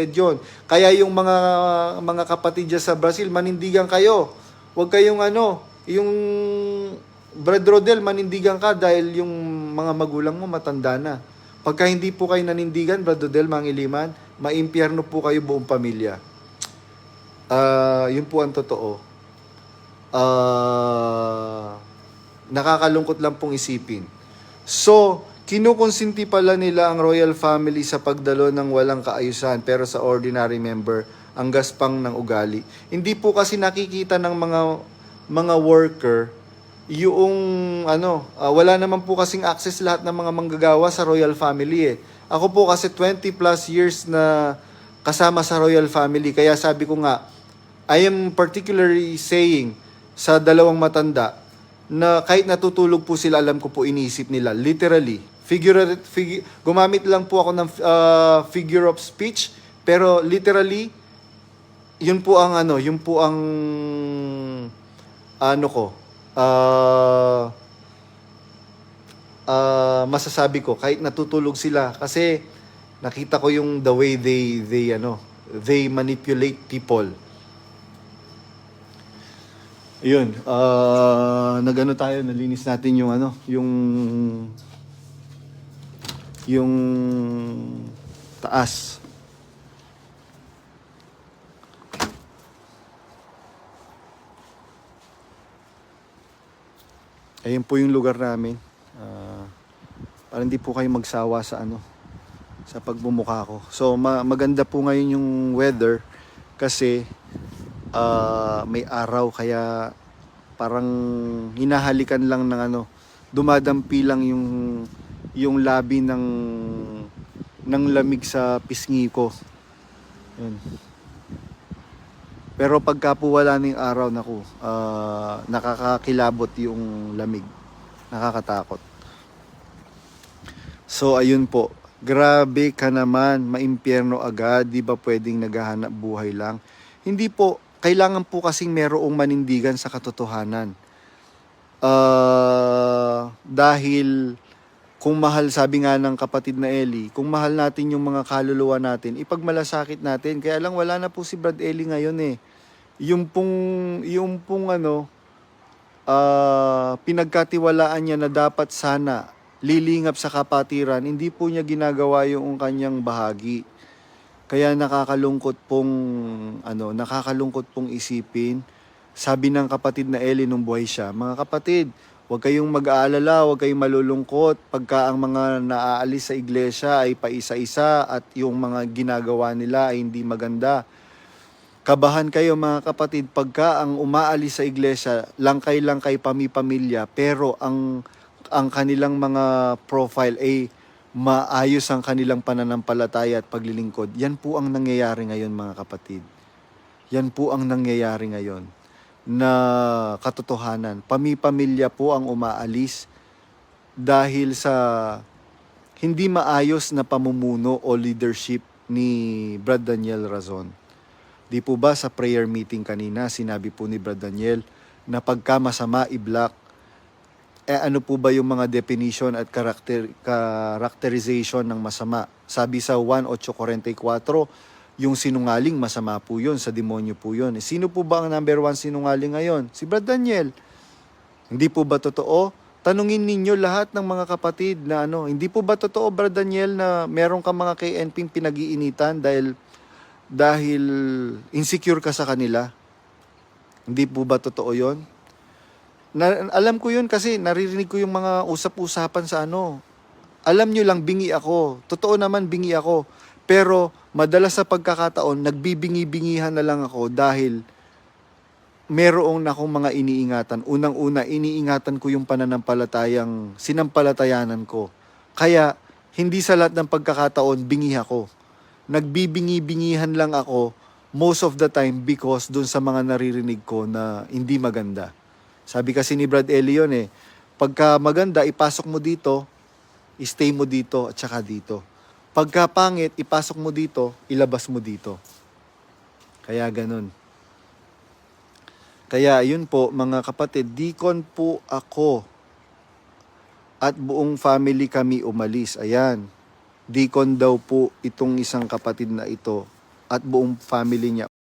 yon. Kaya yung mga mga kapatid dyan sa Brazil, manindigan kayo. Huwag kayong ano, yung Brad Rodel, manindigan ka dahil yung mga magulang mo matanda na. Pagka hindi po kayo nanindigan, Brad Rodel, mga iliman, maimpyerno po kayo buong pamilya. Ah, yun po ang totoo. Ah, nakakalungkot lang pong isipin. So, kinukonsinti pala nila ang royal family sa pagdalo ng walang kaayusan pero sa ordinary member ang gaspang ng ugali. Hindi po kasi nakikita ng mga mga worker yung ano, ah, wala naman po kasing access lahat ng mga manggagawa sa royal family eh. Ako po kasi 20 plus years na kasama sa royal family kaya sabi ko nga I am particularly saying sa dalawang matanda na kahit natutulog po sila, alam ko po iniisip nila. Literally. Figure, fig- gumamit lang po ako ng uh, figure of speech, pero literally, yun po ang ano, yun po ang ano ko, ah ah, masasabi ko kahit natutulog sila. Kasi nakita ko yung the way they they ano they manipulate people. Ayun, ah nagano tayo, nalinis natin yung ano, yung yung taas. Ayun po yung lugar namin. Ah, para hindi po kayo magsawa sa ano, sa pagbumuka ko. So ma- maganda po ngayon yung weather kasi ah, may araw kaya parang hinahalikan lang ng ano, dumadampi lang yung yung labi ng ng lamig sa pisngi ko. Yun. Pero pagka po wala ng araw naku, ah, nakakakilabot yung lamig. Nakakatakot. So ayun po, grabe ka naman, maimpyerno agad, di ba pwedeng naghahanap buhay lang? Hindi po, kailangan po kasing merong manindigan sa katotohanan. Ah, dahil kung mahal, sabi nga ng kapatid na Eli, kung mahal natin yung mga kaluluwa natin, ipagmalasakit natin. Kaya lang wala na po si Brad Eli ngayon eh. Yung pong, yung pong ano, ah, pinagkatiwalaan niya na dapat sana lilingap sa kapatiran, hindi po niya ginagawa yung kanyang bahagi. Kaya nakakalungkot pong ano, nakakalungkot pong isipin. Sabi ng kapatid na Ellie nung buhay siya, mga kapatid, huwag kayong mag-aalala, huwag kayong malulungkot pagka ang mga naaalis sa iglesia ay paisa-isa at yung mga ginagawa nila ay hindi maganda. Kabahan kayo mga kapatid pagka ang umaalis sa iglesia, langkay-langkay pami-pamilya, pero ang ang kanilang mga profile ay maayos ang kanilang pananampalataya at paglilingkod. Yan po ang nangyayari ngayon mga kapatid. Yan po ang nangyayari ngayon na katotohanan. Pami-pamilya po ang umaalis dahil sa hindi maayos na pamumuno o leadership ni Brad Daniel Razon. Di po ba sa prayer meeting kanina, sinabi po ni Brad Daniel na pagka masama i-block eh ano po ba yung mga definition at character, characterization ng masama? Sabi sa 1.844, yung sinungaling masama po yun, sa demonyo po yun. Eh, Sino po ba ang number one sinungaling ngayon? Si Brad Daniel. Hindi po ba totoo? Tanungin ninyo lahat ng mga kapatid na ano, hindi po ba totoo Brad Daniel na meron ka mga KNP pinag-iinitan dahil dahil insecure ka sa kanila? Hindi po ba totoo 'yon? Na, alam ko yun kasi naririnig ko yung mga usap-usapan sa ano. Alam nyo lang, bingi ako. Totoo naman, bingi ako. Pero madalas sa pagkakataon, nagbibingi-bingihan na lang ako dahil merong na akong mga iniingatan. Unang-una, iniingatan ko yung pananampalatayang sinampalatayanan ko. Kaya, hindi sa lahat ng pagkakataon, bingi ako. Nagbibingi-bingihan lang ako most of the time because dun sa mga naririnig ko na hindi maganda. Sabi kasi ni Brad Ellie yun eh, pagka maganda, ipasok mo dito, stay mo dito at saka dito. Pagka pangit, ipasok mo dito, ilabas mo dito. Kaya ganun. Kaya yun po mga kapatid, deacon po ako at buong family kami umalis. Ayan. Deacon daw po itong isang kapatid na ito at buong family niya